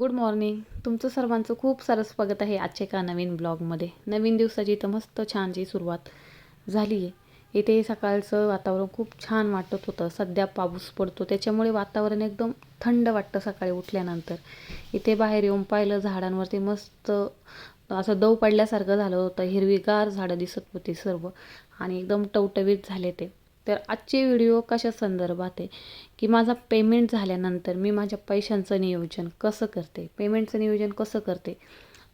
Good morning तुमचं सर्वांचं खूप सारं स्वागत आहे आजच्या एका नवीन ब्लॉगमध्ये. नवीन दिवसाची तर मस्त छानची सुरुवात झाली आहे इथे सकाळचं वातावरण खूप छान वाटत होतं. सध्या पाऊस पडतो. त्याच्यामुळे वातावरण एकदम थंड वाटतं सकाळी उठल्यानंतर. इथे बाहेर येऊन पाहिलं झाडांवरती मस्त असं दव पडल्यासारखं झालं होतं. हिरवीगार झाडं दिसत होती सर्व. आणि एकदम टवटवीत झाले ते. तर आजचे व्हिडिओ कशा संदर्भात आहे? की माझा पेमेंट झाल्यानंतर मी माझ्या पैशांचं नियोजन कसं करते? पेमेंटचं नियोजन कसं करते?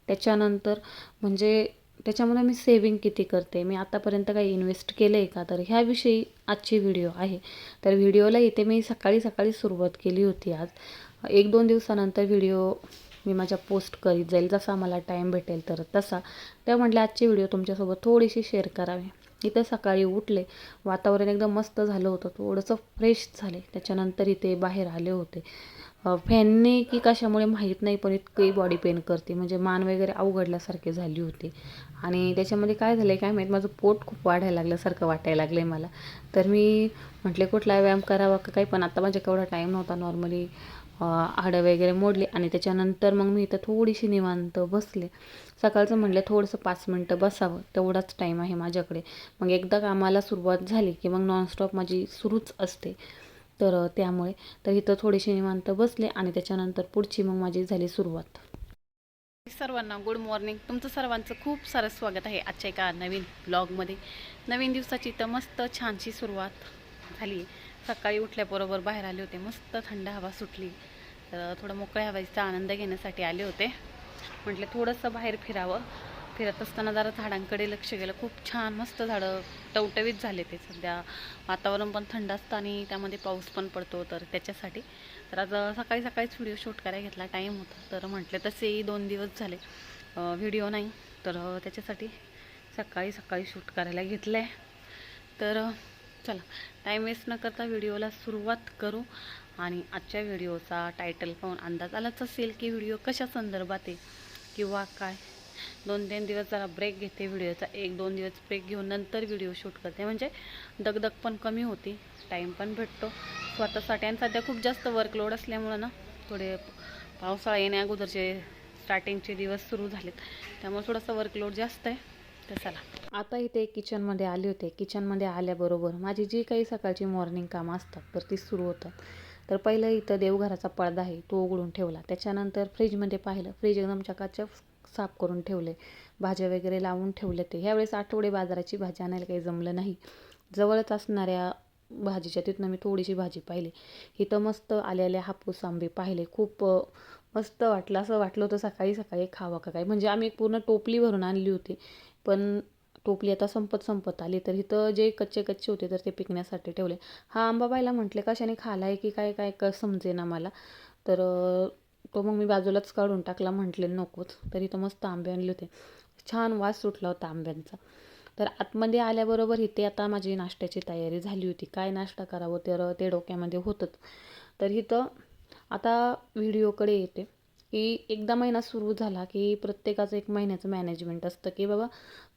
त्याच्यानंतर म्हणजे त्याच्यामध्ये मी सेविंग किती करते? मी आतापर्यंत काही इन्व्हेस्ट केलं आहे का? तर ह्याविषयी आजची व्हिडिओ आहे. तर व्हिडिओला इथे मी सकाळी सकाळी सुरुवात केली होती आज. एक दोन दिवसानंतर व्हिडिओ मी माझ्या पोस्ट करीत जाईल. जसा मला टाईम भेटेल तर तसा. त्या म्हटलं आजची व्हिडिओ तुमच्यासोबत थोडीशी शेअर करावी. इथं सकाळी उठले. वातावरण एकदम मस्त झालं होतं. थोडंसं फ्रेश झाले. त्याच्यानंतर इथे बाहेर आले होते. फॅनने की कशामुळे माहीत नाही पण इतकी बॉडी पेन करते. म्हणजे मान वगैरे अवघडल्यासारखी झाली होती. आणि त्याच्यामध्ये काय झालं आहे काय माहीत? माझं पोट खूप वाढायला लागल्यासारखं वाटायला लागलं आहे मला. तर मी म्हटले कुठला व्यायाम करावा का काही? पण आता माझ्या केवढा टाईम नव्हता. नॉर्मली हाडं वगैरे मोडले आणि त्याच्यानंतर मग मी इथं थोडीशी निवांत बसले. सकाळचं म्हटलं थोडंसं पाच मिनटं बसावं तेवढाच टाईम आहे माझ्याकडे. मग एकदा कामाला सुरुवात झाली की मग नॉनस्टॉप माझी सुरूच असते. तर त्यामुळे तर इथं थोडीशी निवांत बसले आणि त्याच्यानंतर पुढची मग माझी झाली सुरुवात. सर्वांना गुड मॉर्निंग तुमचं सर्वांचं खूप सारं स्वागत आहे आजच्या एका नवीन ब्लॉगमध्ये नवीन दिवसाची तर मस्त छानशी सुरुवात झाली सकाळी उठल्याबरोबर बाहेर आले होते. मस्त थंड हवा सुटली. तर थोडं मोकळ्या हवाचा आनंद घेण्यासाठी आले होते. म्हटलं थोडंसं बाहेर फिरावं. फिरत असताना जरा झाडांकडे लक्ष गेलं. खूप छान मस्त झाडं टवटवीत झाले ते. सध्या वातावरण पण थंड असतं आणि त्यामध्ये पाऊस पण पडतो. तर त्याच्यासाठी तर आज सकाळी सकाळीच व्हिडिओ शूट करायला घेतला. टाईम होता. तर म्हटलं तसेही दोन दिवस झाले. व्हिडिओ नाही. तर त्याच्यासाठी सकाळी सकाळी शूट करायला घेतलं आहे तर चला. टाईम वेस्ट न करता व्हिडिओला सुरुवात करू. आणि आजच्या व्हिडिओचा टायटल पाहून अंदाज आलाच असेल की व्हिडिओ कशा संदर्भात आहे किंवा काय? दोन तीन दिवस जरा ब्रेक घेते व्हिडिओचा. एक दोन दिवस ब्रेक घेऊन नंतर व्हिडिओ शूट करते. म्हणजे दगदग पण कमी होती. टाईम पण भेटतो. स्वतःसाठी आणि सध्या खूप जास्त वर्कलोड असल्यामुळं ना थोडे पावसाळा येण्या अगोदरचे स्टार्टिंगचे दिवस सुरू झालेत. त्यामुळे थोडंसं वर्कलोड जास्त आहे. तर चला. आता इथे किचनमध्ये आले होते. किचनमध्ये आल्याबरोबर माझी जी काही सकाळची मॉर्निंग कामं असतात तर ती सुरू होतात. तर पहिलं इथं देवघराचा पडदा आहे तो उघडून ठेवला. त्याच्यानंतर फ्रीजमध्ये पाहिलं फ्रीज एकदम चकाचक साफ करून ठेवले. भाज्या वगैरे लावून ठेवले ते. ह्यावेळेस आठवडे बाजाराची भाजी आणायला काही जमलं नाही. जवळच असणाऱ्या भाजीच्या तिथनं मी थोडीशी भाजी पाहिली. इथं मस्त आलेले हापूस आंबे पाहिले. खूप मस्त वाटलं. असं वाटलं होतं सकाळी सकाळी खावं का काय? म्हणजे आम्ही पूर्ण टोपली भरून आणली होती. पण टोपली आता संपत संपत आली. तर इथं जे कच्चे कच्चे होते तर ते पिकण्यासाठी ठेवले. हा आंबा बायला म्हटले कशाने खाला आहे की काय काय क समजे ना मला? तर तो मग मी बाजूलाच काढून टाकला म्हटले नकोच. तर इथं मस्त आंबे आणले होते. छान वास सुटला होता आंब्यांचा. तर आतमध्ये आल्याबरोबर इथे आता माझी नाश्त्याची तयारी झाली होती. काय नाश्ता करावं? तर ते डोक्यामध्ये होतंच. तर इथं आता व्हिडिओकडे येते. की एकदा महिना सुरू झाला की प्रत्येकाचं एक महिन्याचं मॅनेजमेंट असतं की बाबा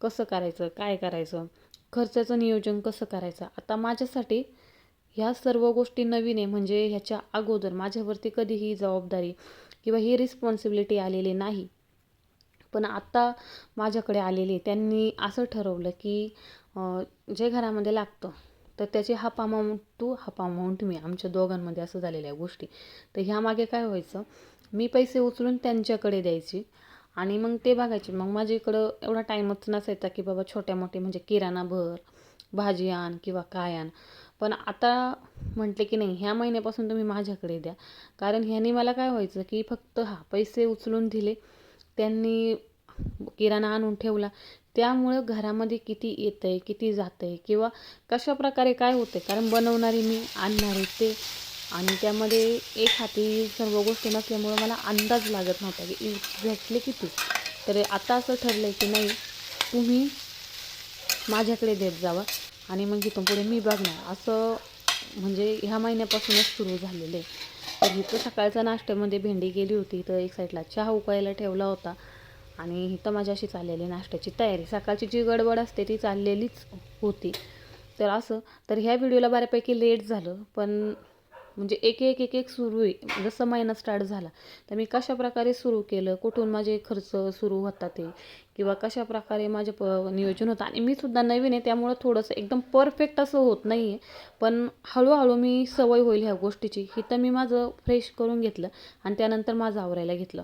कसं करायचं काय करायचं खर्चाचं नियोजन कसं करायचं? आता माझ्यासाठी ह्या सर्व गोष्टी नवीन आहे. म्हणजे ह्याच्या अगोदर माझ्यावरती कधी ही जबाबदारी किंवा ही रिस्पॉन्सिबिलिटी आलेली नाही. पण आत्ता माझ्याकडे आलेली त्यांनी असं ठरवलं की जे घरामध्ये लागतं तर त्याची half amount to half amount मी आमच्या दोघांमध्ये असं झालेल्या गोष्टी. तर ह्यामागे काय व्हायचं मी पैसे उचलून त्यांच्याकडे द्यायची. आणि मग ते बघायचे मग माझ्या इकडं एवढा टाईमच नसायचा की बाबा छोट्या मोठे म्हणजे किराणा भर भाजी आण किंवा काय आण. पण आता म्हटले की नाही ह्या महिन्यापासून तुम्ही माझ्याकडे द्या. कारण ह्याने मला काय व्हायचं की फक्त हा पैसे उचलून दिले त्यांनी किराणा आणून ठेवला. त्यामुळं घरामध्ये किती येतं आहे किती जातं आहे किंवा कशा प्रकारे काय होतं कारण बनवणारी मी आणणारे ते. आणि त्यामध्ये एक हाती सर्व गोष्टी नसल्यामुळं मला अंदाज लागत नव्हता की एक्झॅक्टली किती तर आता असं ठरलं आहे की नाही तुम्ही माझ्याकडे देत जावा आणि मग इथून पुढे मी बघणार. असं म्हणजे ह्या महिन्यापासूनच सुरू झालेलं आहे. तर इथं सकाळच्या नाश्त्यामध्ये भेंडी गेली होती तर एक साईडला चहा उकळायला ठेवला होता. आणि इथं माझी अशी चाललेली नाश्त्याची तयारी. सकाळची जी गडबड असते ती चाललेलीच होती. तर असं तर ह्या व्हिडिओला बऱ्यापैकी लेट झालं पण म्हणजे एक एक एक एक सुरू आहे. जसं महिना स्टार्ट झाला तर मी कशा प्रकारे सुरू केलं? कुठून माझे खर्च सुरू होतात ते? किंवा कशा प्रकारे माझे प नियोजन होतं? आणि मी सुद्धा नवीन आहे त्यामुळं थोडंसं एकदम परफेक्ट असं होत नाही आहे पण हळूहळू मी सवय होईल ह्या गोष्टीची. ही तर मी माझं फ्रेश करून घेतलं आणि त्यानंतर माझं आवरायला घेतलं.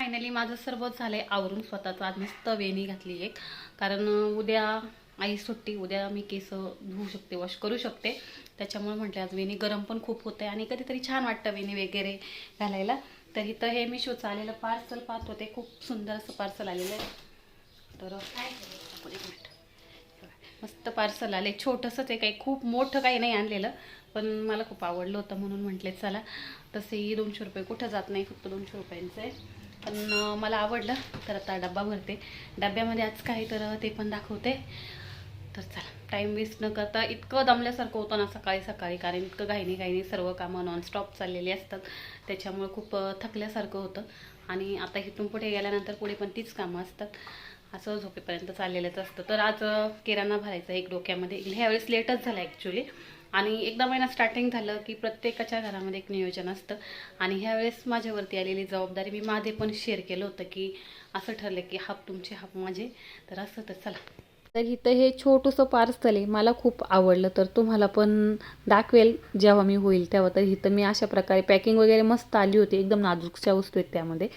फायनली माझं सर्वच झालं आहे आवरून स्वतःचं. आज मस्त वेणी घातली एक. कारण उद्या आई सुट्टी उद्या मी केस धुवू शकते वॉश करू शकते. त्याच्यामुळे म्हटलं आज वेणी गरम पण खूप होते आणि कधीतरी छान वाटतं वेणी वगैरे घालायला. तर इथं हे मी शोचं आलेलं पार्सल पाहत होते खूप सुंदर असं पार्सल आलेलं आहे. तर एक मिनिट. मस्त पार्सल आले छोटंसंच आहे काही खूप मोठं काही नाही आणलेलं पण मला खूप आवडलं होतं म्हणून म्हटले चला तसेही दोनशे रुपये कुठं जात नाही फक्त दोनशे रुपयांचं. आहे पण मला आवडलं. तर आता डब्बा भरते. डब्यामध्ये आज काय तर ते पण दाखवते. तर चला. टाईम वेस्ट न करता इतकं दमल्यासारखं होतं ना सकाळी सकाळी कारण इतकं घाईनी घाईनी सर्व कामं नॉनस्टॉप चाललेली असतात. त्याच्यामुळे खूप थकल्यासारखं होतं. आणि आता इथून पुढे गेल्यानंतर पुढे पण तीच कामं असतात. असं झोपेपर्यंत चाललेलंच असतं. तर आज किराणा भरायचा एक डोक्यामध्ये. ह्यावेळेस लेटच झाला ॲक्च्युली आणि एकदा महिना स्टार्टिंग झालं की प्रत्येकाच्या घरामध्ये एक नियोजन असतं. आणि ह्यावेळेस माझ्यावरती आलेली जबाबदारी मी माझे पण शेअर केलं होतं की असं ठरलं की हाप तुमचे हाप माझे. तर असं तर चला. तर इथं हे छोटंसं पार्सल आहे मला खूप आवडलं. तर तुम्हाला पण दाखवेल जेव्हा मी होईल तेव्हा. तर इथं मी अशा प्रकारे पॅकिंग वगैरे मस्त आली होती एकदम नाजूकच्या वस्तू आहेत त्यामध्ये.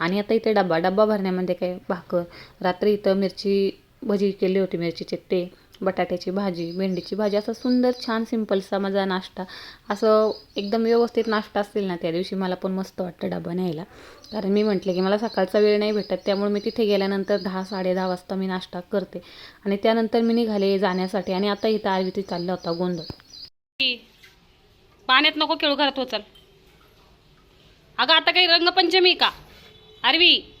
आणि आता इथे डबा डबा भरण्यामध्ये काय भाकर. रात्री इथं मिरची भजी केली होती मिरचीचे ते. बटाट्याची भाजी भेंडीची भाजी असा सुंदर छान सिंपलसा माझा नाश्ता. असं एकदम व्यवस्थित नाश्ता असेल ना त्या दिवशी मला पण मस्त वाटतं डबा न्यायला. कारण मी म्हटले की मला सकाळचा वेळ नाही भेटत त्यामुळे मी तिथे गेल्यानंतर दहा साडे दहा वाजता मी नाश्ता करते. आणि त्यानंतर मी निघाले जाण्यासाठी आणि आता इथं आरवीती चालला होता गोंधळ. पाण्यात नको खेळू घरात हो चल अगं आता काही रंगपंचमी का? आरवी!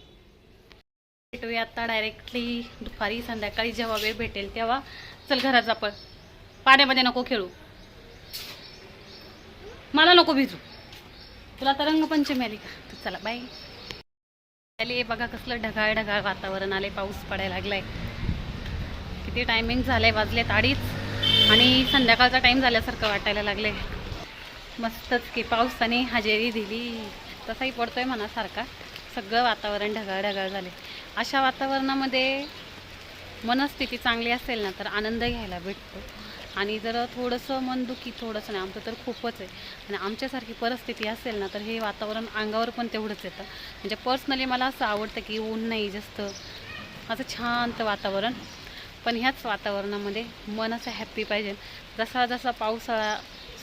भेटूया आता डायरेक्टली दुपारी संध्याकाळी जेव्हा वेळ भेटेल तेव्हा. चल घरात आपण पाण्यामध्ये नको खेळू. मला नको भिजू. तुला आता रंगपंचमी आली का? तर चला बाय आले बघा कसलं ढगाळ ढगाळ वातावरण आले पाऊस पडायला लागलाय. किती टायमिंग झालंय वाजलेत अडीच. आणि संध्याकाळचा टाईम झाल्यासारखं वाटायला लागले मस्तच की पावसाने हजेरी दिली. तसाही पडतोय म्हणा सारखा सगळं वातावरण ढगाळ ढगाळ झाले अशा वातावरणामध्ये मनस्थिती चांगली असेल ना तर आनंद घ्यायला भेटतो. आणि जर थोडंसं मनदुखी थोडंसं नाही आमचं तर खूपच आहे. आणि आमच्यासारखी परिस्थिती असेल ना तर हे वातावरण अंगावर पण तेवढंच येतं. म्हणजे पर्सनली मला असं आवडतं की ऊन नाही जास्त असं छानत वातावरण. पण ह्याच वातावरणामध्ये मन असं हॅप्पी पाहिजे. जसा जसा पावसाळा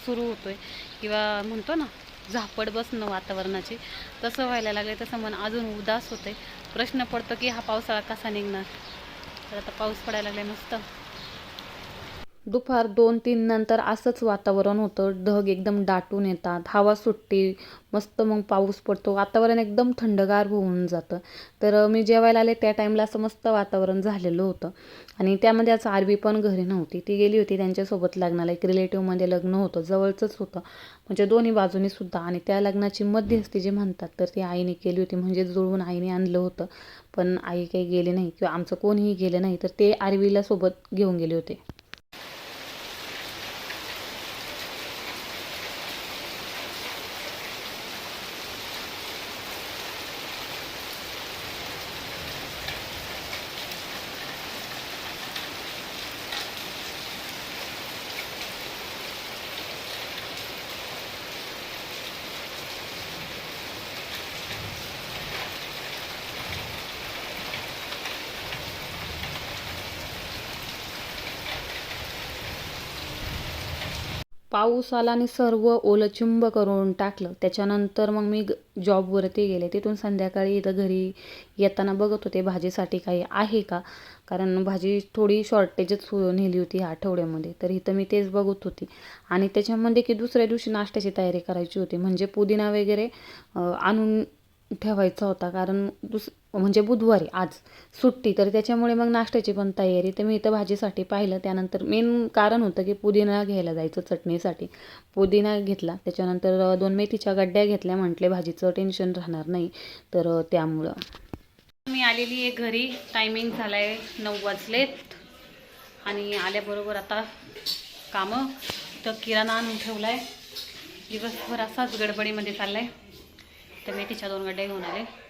सुरू होतो आहे किंवा म्हणतो ना झापड बसणं वातावरणाची तसं व्हायला लागले तसं मन अजून उदास होते प्रश्न पडतो की हा पावसाळा कसा निघणार? तर आता पाऊस पडायला लागलाय मस्त. दुपार दोन तीन नंतर असंच वातावरण होतं. ढग एकदम दाटून येतात. हवा सुटते मस्त मग पाऊस पडतो. वातावरण एकदम थंडगार होऊन जातं. तर मी जेवायला आले त्या टाईमला असं मस्त वातावरण झालेलं होतं. आणि त्यामध्ये आज आरबी पण घरी नव्हती. ती गेली होती त्यांच्यासोबत लग्नाला. एक रिलेटिव्हमध्ये लग्न होतं. जवळचंच होतं. म्हणजे दोन्ही बाजूनी सुद्धा. आणि त्या लग्नाची मध्यस्थी जी म्हणतात तर ती आईने केली होती. म्हणजे जुळवून आईने आणलं होतं. पण आई काही गेली नाही. किंवा आमचं कोणीही गेलं नाही. तर ते आरवीला सोबत घेऊन गेले होते. पाऊस आला आणि सर्व ओलचिंब करून टाकलं. त्याच्यानंतर मग मी ग जॉबवरती गेले. तिथून संध्याकाळी इथं घरी येताना बघत होते भाजीसाठी काही आहे का? कारण भाजी थोडी शॉर्टेजच नेली होती ह्या आठवड्यामध्ये. तर इथं मी तेच बघत होती. आणि त्याच्यामध्ये की दुसऱ्या दिवशी नाश्त्याची तयारी करायची होती. म्हणजे पुदिना वगैरे आणून ठेवायचा होता. कारण दुस म्हणजे बुधवारी आज. सुट्टी तर त्याच्यामुळे मग नाश्त्याची पण तयारी. तर मी इथं भाजीसाठी पाहिलं. त्यानंतर मेन कारण होतं की पुदिना घ्यायला जायचं चटणीसाठी. पुदिना घेतला. त्याच्यानंतर दोन मेथीच्या गड्ड्या घेतल्या. म्हटले भाजीचं टेन्शन राहणार नाही. तर त्यामुळं. मी आलेली आहे घरी. टायमिंग झाला आहे नऊ वाजलेत. आणि आल्याबरोबर आता कामं. तर किराणा आणून ठेवला आहे दिवसभर असाच गडबडीमध्ये चाललाय. तर मेथीच्या दोन गड्ड्या घेऊन आले.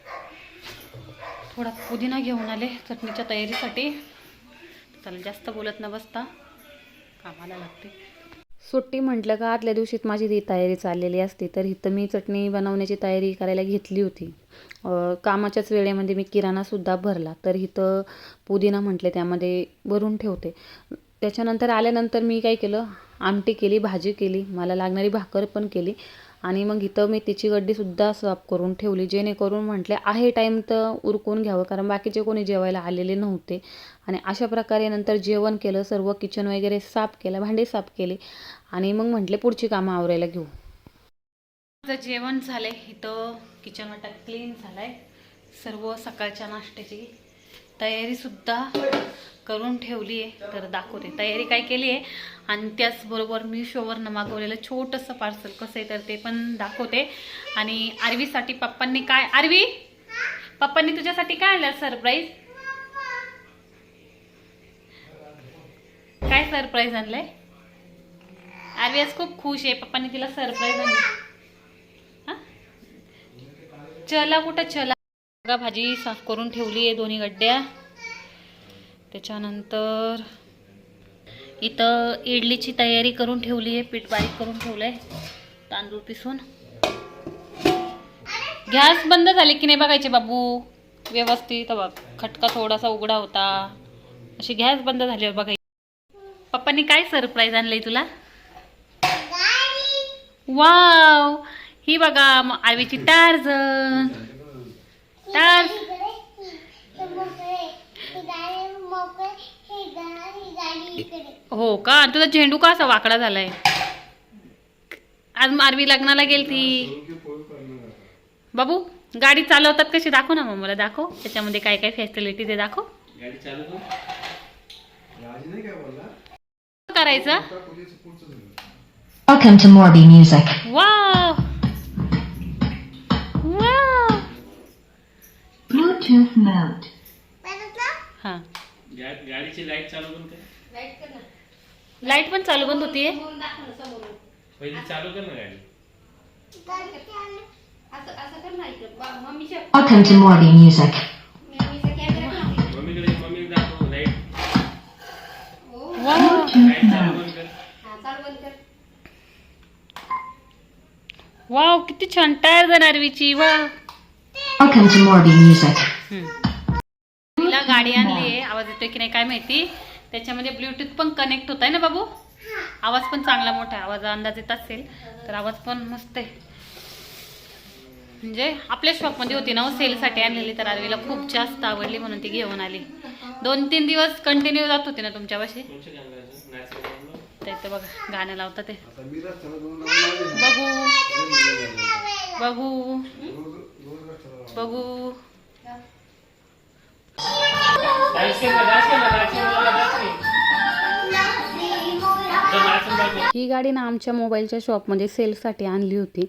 थोडा पुदिना घेऊन आले चटणीच्या तयारीसाठी. चला जास्त बोलत न बसता कामाला लागते. सुट्टी म्हटलं का आदल्या दिवशीत माझी ती तयारी चाललेली असते तर इथं मी चटणी बनवण्याची तयारी करायला घेतली होती. कामाच्याच वेळेमध्ये मी किराणासुद्धा भरला तर इथं पुदिना म्हटले त्यामध्ये भरून ठेवते. त्याच्यानंतर आल्यानंतर मी काय केलं आमटी केली भाजी केली मला लागणारी भाकर पण केली. आणि मग इथं मेथीची गड्डीसुद्धा साफ करून ठेवली जेणेकरून म्हटले आहे टाईम तर उरकून घ्यावं कारण बाकीचे कोणी जेवायला आलेले नव्हते. आणि अशा प्रकारे नंतर जेवण केलं सर्व किचन वगैरे साफ केलं भांडी साफ केले आणि मग म्हटले पुढची कामं आवरायला घेऊ. माझं जेवण झालंय इथं किचन वाटा क्लीन झालाय. सर्व सकाळच्या नाश्त्याची तयारीसुद्धा करून ठेवली आहे. तर दाखवते. तयारी काय केली आहे? आणि त्याचबरोबर मी शोवरनं मागवलेलं छोटंसं पार्सल कसं आहे तर ते पण दाखवते. आणि आरवीसाठी पप्पांनी काय? आरवी? पप्पांनी तुझ्यासाठी काय आणलं? सरप्राईज काय सरप्राईज आणलंय? आरवी आज खूप खुश आहे. पप्पांनी तिला सरप्राईज आणलं. हा? चला कुठं? चला. बघा भाजी साफ करून ठेवली आहे दोन्ही गड्ड्या. त्याच्यानंतर इथं इडलीची तयारी करून ठेवली आहे पीठ बारीक करून ठेवलं आहे तांदूळ पिसून. गॅस बंद झाले की नाही बघायचे बाबू? व्यवस्थित बघ खटका थोडासा उघडा होता. अशी गॅस बंद झाल्यावर बघायची पप्पांनी काय सरप्राईज आणलंय तुला? वाव ही बघा आरवीची टार्झन टार्झ हो का? तुझा झेंडू का असा वाकडा झालाय? आज आरवी लग्नाला गेलती. बाबू गाडी चालवतात कशी? दाखव ना मग मला दाखव. त्याच्यामध्ये काय काय फॅसिलिटी ते दाखव. गाडी चालू कर राजी नाही काय बोलला? करायचं? Welcome to Morby Music. Wow Bluetooth mode. हा. गा- गाडीची लाइट चालू कर. काय लाइट पण चालू बंद होतीये? पहिली चालू कर ना गाडी. Welcome to Morby Music. मम्मीकडे मम्मी दाखव लाइट. वाव लाइट चालू बंद कर. वाव किती छान टायर जाणार विची wow Welcome to Morby Music. तिला गाडी आणली आहे. आवाज येतोय की नाही काय माहिती. त्याच्यामध्ये ब्लूटूथ पण कनेक्ट होत आहे ना बाबू? आवाज पण चांगला मोठा आहे. आवाज अंदाज येत असेल तर आवाज पण मस्त आहे. म्हणजे आपल्या शॉपमध्ये होती ना हो, सेलसाठी आणलेली तर आरवीला खूप जास्त आवडली म्हणून ती घेऊन आली. दोन तीन दिवस कंटिन्यू जात होती ना तुमच्यापाशी पाशी? तर बघा गाणं लावतात ते. बघू. बघू. बघू डान्स कर ना, डान्स कर ना, डान्स कर ना, डान्स कर. तर नाचून दाखव. ही गाडी ना आमच्या मोबाईलच्या शॉपमध्ये सेलसाठी आणली होती.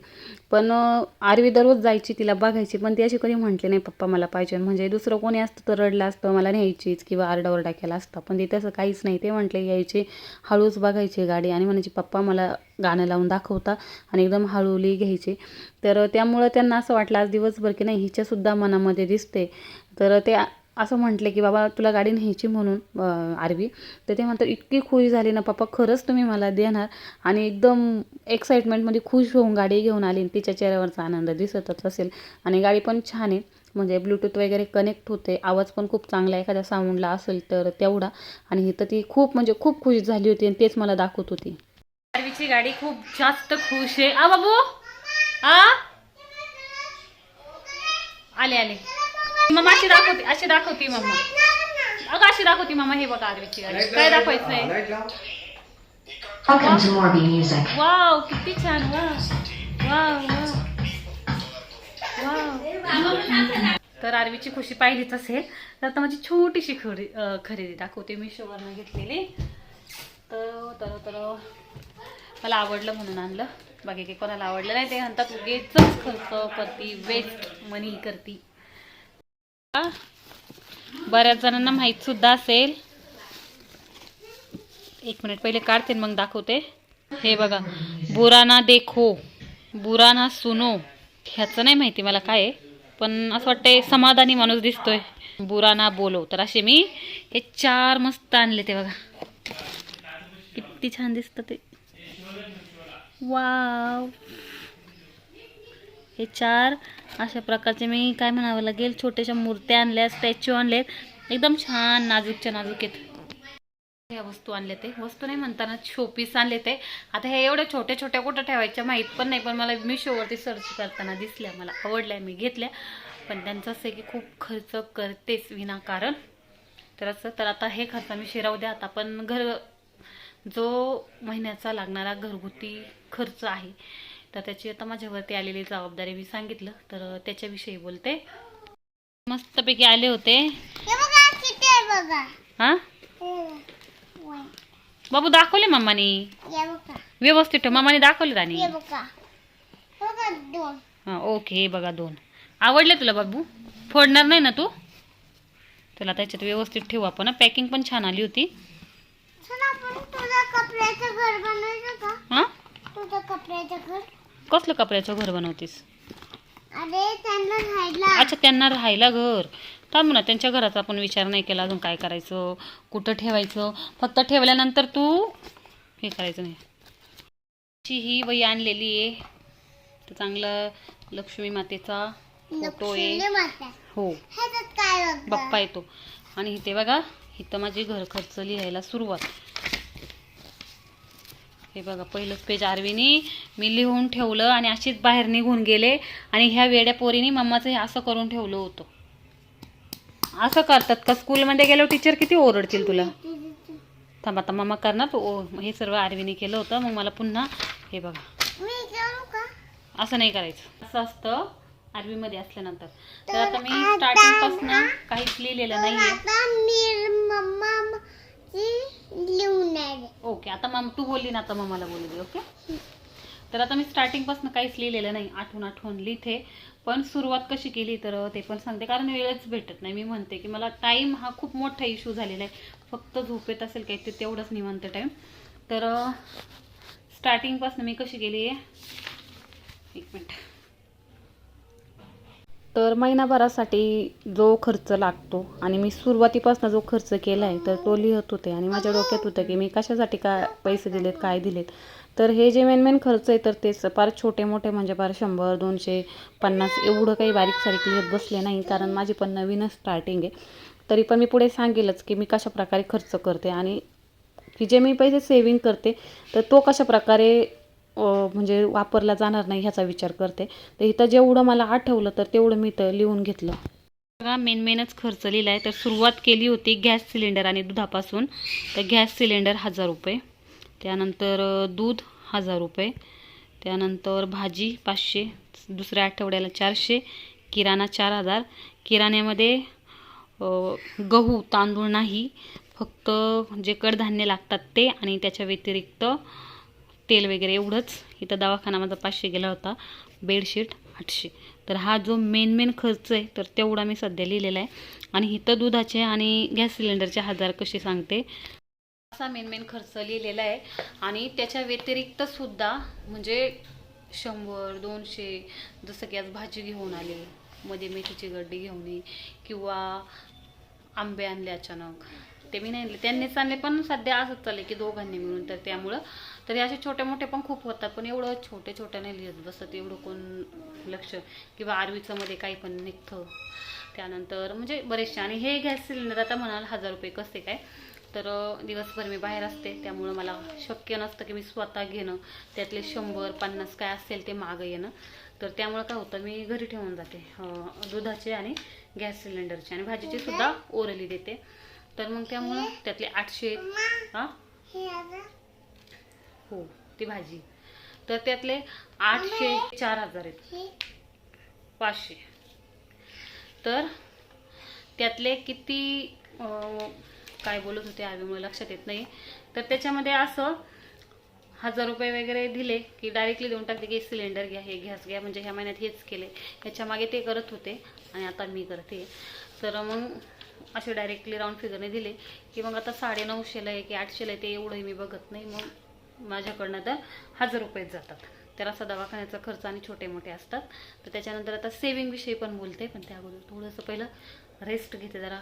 पण आरवी दररोज जायची तिला बघायची पण ती अशी कधी म्हटली नाही पप्पा मला पाहिजे. म्हणजे दुसरं कोणी असतं तर रडलं असतं मला न्यायचीच किंवा आरडाओरडा केला असता. पण ते तसं काहीच नाही. ते म्हटले यायचे हळूच बघायची गाडी. आणि म्हणायची पप्पा मला गाणं लावून दाखवता. आणि एकदम हळूली घ्यायची. तर त्यामुळं त्यांना असं वाटलं आज दिवसभर की नाही हिच्यासुद्धा मनामध्ये दिसते. तर ते असं म्हटले की बाबा तुला गाडी न्यायची म्हणून आरवी. तर ते म्हणतात इतकी खुश झाली ना पप्पा खरंच तुम्ही मला देणार. आणि एकदम एक्साइटमेंटमध्ये खुश होऊन गाडी घेऊन आली आणि तिच्या चेहऱ्यावरचा आनंद दिसतच असेल. आणि गाडी पण छान आहे. म्हणजे ब्लूटूथ वगैरे कनेक्ट होते. आवाज पण खूप चांगला आहे. एखाद्या साऊंडला असेल तर तेवढा. आणि तर ती खूप म्हणजे खूप खुश झाली होती आणि तेच मला दाखवत होती. आरवीची गाडी खूप जास्त खुश आहे. आ बाबू! आ? आले आले. मम्मा अशी दाखवते अशी दाखवते मम्मा. अगं अशी दाखवते मम्मा हे बघा आरवीची गाडी. काय Morby Music. वाव किती छान वाव वाव वाव वाव तर आरवीची खुशी पाहिलीच असेल तर आता माझी छोटीशी खरी खरेदी दाखवते. मी शोवरनं घेतलेली. तर तर तर. मला आवडलं म्हणून आणलं. बाकी काही कोणाला आवडलं नाही. ते म्हणतात उगेच खर्च करती वेस्ट मनी करती? बऱ्याच जणांना माहीत सुद्धा असेल. एक मिनिट पहिले काढते मग दाखवते. हे बघा बुराना देखो बुराना सुनो. ह्याचं नाही माहिती मला काय पण असं वाटतंय समाधानी माणूस दिसतोय. बुराना बोलो. तर असे मी हे चार मस्त आणले ते बघा. किती छान दिसतं ते. वाव. हे चार. अशा प्रकारचे मी काय म्हणावं लागेल छोट्याशा मूर्त्या आणल्या स्टॅच्यू आणलेत एकदम छान नाजूकच्या नाजूक आहेत. ह्या वस्तू आणले ते. वस्तू नाही म्हणताना शोपीस आणले ते. आता हे एवढ्या छोट्या छोट्या कुठं ठेवायच्या माहीत पण नाही पण मला मिशोवरती सर्च करताना दिसल्या मला आवडल्या मी घेतल्या. पण त्यांचं असं आहे की खूप खर्च करतेच विनाकारण तर असं तर आता हे खर्च मी शिराव द्या. आता पण घर जो महिन्याचा लागणारा घरगुती खर्च आहे तर त्याची आता माझ्यावरती आलेली जबाबदारी मी सांगितलं तर त्याच्याविषयी बोलते. मस्तपैकी आले होते. हा बाबू दाखवले मम्मानी व्यवस्थित ठेव मामाने दाखवले राणी. हा ओके हे बघा दोन. आवडले तुला बाबू? फोडणार नाही ना तू? तुला त्याच्यात व्यवस्थित ठेवू आपण. पॅकिंग पण छान आली होती. हा? तुझं कपड्याचं घर? कसलं कपड्याचं घर बनवतीस? अरे त्यांना राहायला. अच्छा त्यांना राहायला घर. थांब ना त्यांच्या घराचा आपण विचार नाही केला अजून काय करायचं कुठं ठेवायचं? फक्त ठेवल्यानंतर तू हे करायचं नाही. ही वही आणलेली आहे. तर चांगलं लक्ष्मी मातेचा फोटो आहे. लक्ष्मी माता. हो. ह्याच्यात काय बघ बाप्पा येतो. आणि इथे बघा इथं माझी घर खर्च लिहायला सुरुवात. हे बघा पहिलंच पेज आरवीनी मी लिहून ठेवलं आणि अशीच बाहेर निघून गेले. आणि ह्या वेड्या पोरीनी मम्माचं हे असं करून ठेवलं होतं. असं करतात का? स्कूलमध्ये गेल्यावर टीचर किती ओरडतील तुला? थांब आता मम्मा करणार तू? ओ हे सर्व आरवीने केलं होतं. मग मला पुन्हा हे बघा. असं नाही करायचं. असं असतं आरवीमध्ये असल्यानंतर. तर आता मी स्टार्टिंगपासून काहीच लिहिलेलं मी मम्मा लिहून ओके आता मग तू बोलली ना आता मग मला बोलू दे ओके तर आता मी स्टार्टिंगपासून काहीच लिहिलेलं नाही आठवून आठवून लिहिते. पण सुरुवात कशी केली तर ते पण सांगते कारण वेळच भेटत नाही. मी म्हणते की मला टाईम हा खूप मोठा इश्यू झालेला आहे. फक्त झोपेत असेल काही ते तेवढंच निवांत टाईम तर uh, स्टार्टिंगपासून मी कशी केली? आहे एक मिनिट. तर महिनाभरासाठी जो खर्च लागतो आणि मी सुरुवातीपासून जो खर्च केला आहे तर तो लिहत होते आणि माझ्या डोक्यात होतं की मी कशासाठी काय पैसे दिलेत काय दिलेत. तर हे जे मेन मेन खर्च आहे तर तेच फार छोटे मोठे म्हणजे फार शंभर दोनशे पन्नास एवढं काही बारीक सारीक लिहित बसले नाही कारण माझी पण नवीनच स्टार्टिंग आहे. तरी पण मी पुढे सांगेलच की मी कशा प्रकारे खर्च करते आणि की जे मी पैसे सेविंग करते तर तो कशा प्रकारे म्हणजे वापरला जाणार नाही ह्याचा विचार करते. तर इथं जेवढं मला आठवलं तर तेवढं मी इथं लिहून घेतलं. बघा मेन मेनच खर्च लिहिला आहे तर सुरुवात केली होती गॅस सिलेंडर आणि दुधापासून. तर गॅस सिलेंडर हजार रुपये. त्यानंतर दूध हजार रुपये. त्यानंतर भाजी पाचशे दुसऱ्या आठवड्याला चारशे किराणा चार हजार. किराण्यामध्ये गहू तांदूळ नाही. फक्त जे कडधान्य लागतात ते आणि त्याच्या व्यतिरिक्त तेल वगैरे एवढंच. इथं दवाखाना माझा पाचशे गेला होता. बेडशीट आठशे. तर हा जो मेन मेन खर्च आहे तर तेवढा मी सध्या लिहिलेला आहे. आणि इथं दुधाचे आणि गॅस सिलेंडरचे हजार कसे सांगते. असा मेन मेन खर्च लिहिलेला आहे. आणि त्याच्या व्यतिरिक्त सुद्धा म्हणजे शंभर दोनशे जसं की आज भाजी घेऊन आले मध्ये मेथीची गड्डी घेऊन ये किंवा आंबे आणले अचानक. ते मी नाही आणले. त्यांनीच आणले पण सध्या असंच चालले की दोघांनी मिळून. तर त्यामुळं तरी असे छोटे मोठे पण खूप होतात पण एवढं छोटे छोटे नाही लिहित. बसत एवढं कोण लक्ष किंवा आरवीचं मध्ये काही पण निघतं. त्यानंतर म्हणजे बरेचसे आणि हे गॅस सिलेंडर आता म्हणाल हजार रुपये कसे काय? तर दिवसभर मी बाहेर असते त्यामुळं मला शक्य नसतं की मी स्वतः घेणं. त्यातले शंभर पन्नास काय असेल ते मागं येणं. तर त्यामुळं काय होतं मी घरी ठेवून जाते दुधाचे आणि गॅस सिलेंडरचे. आणि भाजीचे सुद्धा ओरली देते. तर मग त्यामुळं त्यातले आठशे हां? हे ती भाजी. तर त्यातले आठशे चार हजार आहेत. पाचशे. तर त्यातले किती काय बोलत होते आवीमुळे लक्षात येत नाही. तर त्याच्यामध्ये असं हजार रुपये वगैरे दिले की डायरेक्टली देऊन टाकते की सिलेंडर घ्या हे गॅस घ्या. म्हणजे ह्या महिन्यात हेच केले. ह्याच्या मागे ते करत होते आणि आता मी करते. तर मग असे डायरेक्टली राऊंड फिगरने दिले की मग आता साडे नऊशेला आहे की आठशेला आहे ते एवढंही मी बघत नाही. मग माझ्याकडनं तर हजार रुपयेच जातात. तर असा दवाखान्याचा खर्च आणि छोटे मोठे असतात. तर त्याच्यानंतर आता सेविंगविषयी पण बोलते पण त्या अगोदर थोडंसं पहिलं रेस्ट घेते जरा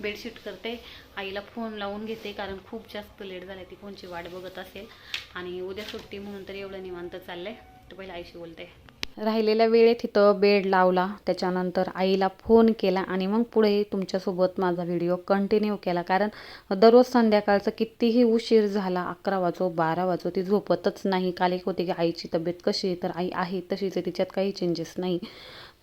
बेडशीट करते. आईला फोन लावून घेते कारण खूप जास्त लेट झाला ती फोनची वाट बघत असेल. आणि उद्या सुट्टी म्हणून तर एवढं निवांत चाललंय. तर पहिलं आईशी बोलते. राहिलेल्या वेळेत इथं बेड लावला. त्याच्यानंतर आईला फोन केला आणि मग पुढे तुमच्यासोबत माझा व्हिडिओ कंटिन्यू केला. कारण दररोज संध्याकाळचं कितीही उशीर झाला अकरा वाजो बारा वाजो ती झोपतच नाही. काल एक होती की आईची तब्येत कशी आहे? तर आई आहे तशीच आहे तिच्यात काही चेंजेस नाही.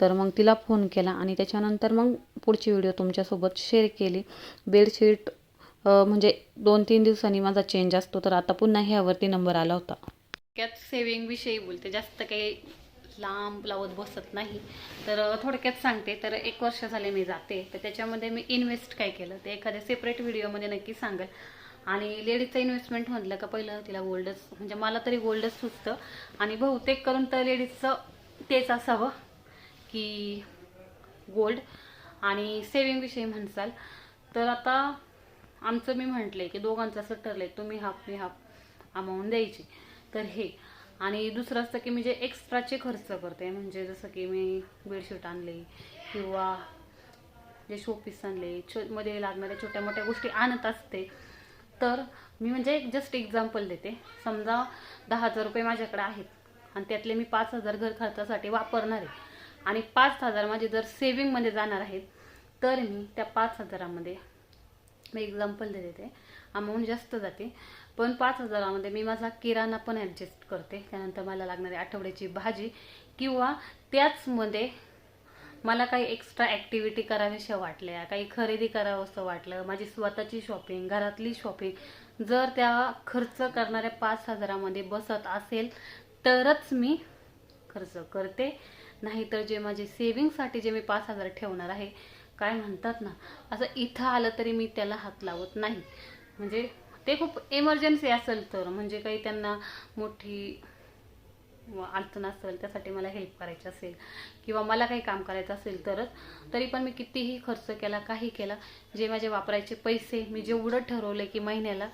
तर मग तिला फोन केला आणि त्याच्यानंतर मग पुढची व्हिडिओ तुमच्यासोबत शेअर केली. बेडशीट म्हणजे दोन तीन दिवसांनी माझा चेंज असतो. तर आता पुन्हा ह्यावरती नंबर आला होता. थोडक्यात सेविंगविषयी बोलते. जास्त काही लांब लावत बसत नाही. तर थोडक्यात सांगते. तर एक वर्ष झाले मी जाते. तर त्याच्यामध्ये मी इन्व्हेस्ट काय केलं? ते एखाद्या सेपरेट व्हिडिओमध्ये नक्की सांगेल. आणि लेडीजचं इन्व्हेस्टमेंट म्हटलं का पहिलं तिला गोल्डच म्हणजे मला तरी गोल्डच सुचतं. आणि बहुतेक करून तर लेडीजचं तेच असावं की गोल्ड आणि सेविंगविषयी म्हणसाल तर आता आमचं मी म्हटलंय की दोघांचं असं ठरलंय. तुम्ही हाफ मी हाफ अमाऊंट द्यायची. तर हे आणि दुसरं असतं की मी जे एक्स्ट्राचे खर्च करते म्हणजे जसं की मी बेडशीट आणले किंवा जे शोपीस आणले छो मध्ये लागणाऱ्या छोट्या मोठ्या गोष्टी आणत असते तर मी म्हणजे एक जस्ट एक्झाम्पल देते. समजा दहा हजार रुपये माझ्याकडे आहेत आणि त्यातले मी पाच हजार घर खर्चासाठी वापरणार आहे. आणि पाच हजार माझे जर सेविंगमध्ये जाणार आहेत तर मी त्या पाच हजारामध्ये मी एक्झाम्पल देते. अमाऊंट जास्त जाते. पण पाच हजारामध्ये मी माझा किराणा पण ॲडजस्ट करते. त्यानंतर मला लागणारी आठवड्याची भाजी किंवा त्याचमध्ये मला काही एक्स्ट्रा ॲक्टिव्हिटी कराव्याशा वाटल्या काही खरेदी करावं असं वाटलं माझी स्वतःची शॉपिंग घरातली शॉपिंग जर त्या खर्च करणाऱ्या पाच हजारामध्ये बसत असेल तरच मी खर्च करते. नाहीतर जे माझे सेविंगसाठी जे मी पाच हजार ठेवणार आहे काय म्हणतात ना असं इथं आलं तरी मी त्याला हात लावत नाही. म्हणजे ते खूप इमर्जन्सी असेल तर म्हणजे काही त्यांना मोठी अडचण असेल त्यासाठी मला हेल्प करायची असेल किंवा मला काही काम करायचं असेल तरच तरी पण मी कितीही खर्च केला काही केला जे माझे वापरायचे पैसे मी जेवढं ठरवलं की महिन्याला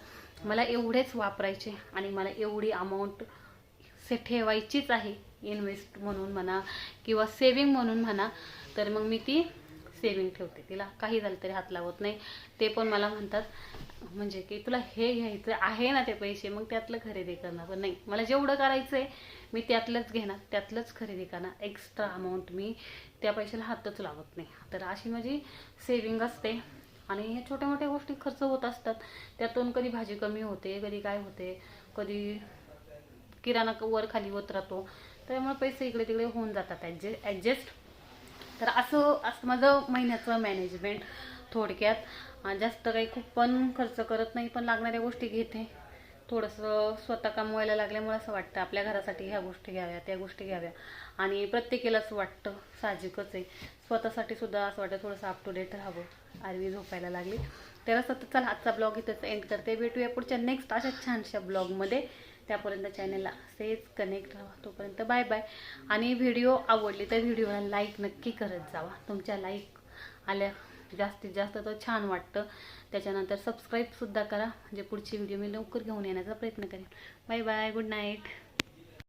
मला एवढेच वापरायचे आणि मला एवढी अमाऊंट से ठेवायचीच आहे इन्व्हेस्ट म्हणून म्हणा किंवा सेविंग म्हणून म्हणा तर मग मी ती सेविंग ठेवते. तिला काही झालं तरी हात लावत नाही. ते पण मला म्हणतात म्हणजे की तुला हे घ्यायचं आहे ना ते पैसे मग त्यातलं खरेदी करणार. पण नाही मला जेवढं करायचं आहे मी त्यातलंच घेणार त्यातलंच खरेदी करणार. एक्स्ट्रा अमाऊंट मी त्या पैशाला हातच लावत नाही. तर अशी माझी सेविंग असते. आणि ह्या छोट्या मोठ्या गोष्टी खर्च होत असतात. त्यातून कधी भाजी कमी होते कधी काय होते कधी किराणा वर खाली होत राहतो. त्यामुळे पैसे इकडे तिकडे होऊन जातात. ॲडजस्ट ॲडजस्ट तर असं असं माझं महिन्याचं मॅनेजमेंट थोडक्यात. जास्त काही खूप पण खर्च करत नाही पण लागणाऱ्या गोष्टी घेते. थोडंसं स्वतः कमवायला लागल्यामुळे असं वाटतं आपल्या घरासाठी ह्या गोष्टी घ्याव्या त्या गोष्टी घ्याव्या. आणि प्रत्येकीलाच वाटतं साहजिकच आहे. स्वतःसाठी सुद्धा असं वाटतं थोडंसं अप टू डेट राहावं. आरवी झोपायला लागली. तर असं तर चला आजचा ब्लॉग इथंच एंड करते. भेटूया पुढच्या नेक्स्ट अशा छानशा ब्लॉगमध्ये त्यापर्यंत चॅनलला असेच कनेक्ट राहा. तोपर्यंत बाय बाय आणि व्हिडिओ आवडली तर व्हिडिओला लाईक नक्की करत जावा. तुमच्या लाईक आल्या जास्तीत जास्त तर छान वाटतं. त्याच्यानंतर सबस्क्राईबसुद्धा करा. म्हणजे पुढची व्हिडिओ मी लवकर घेऊन येण्याचा प्रयत्न करेन. Bye bye good night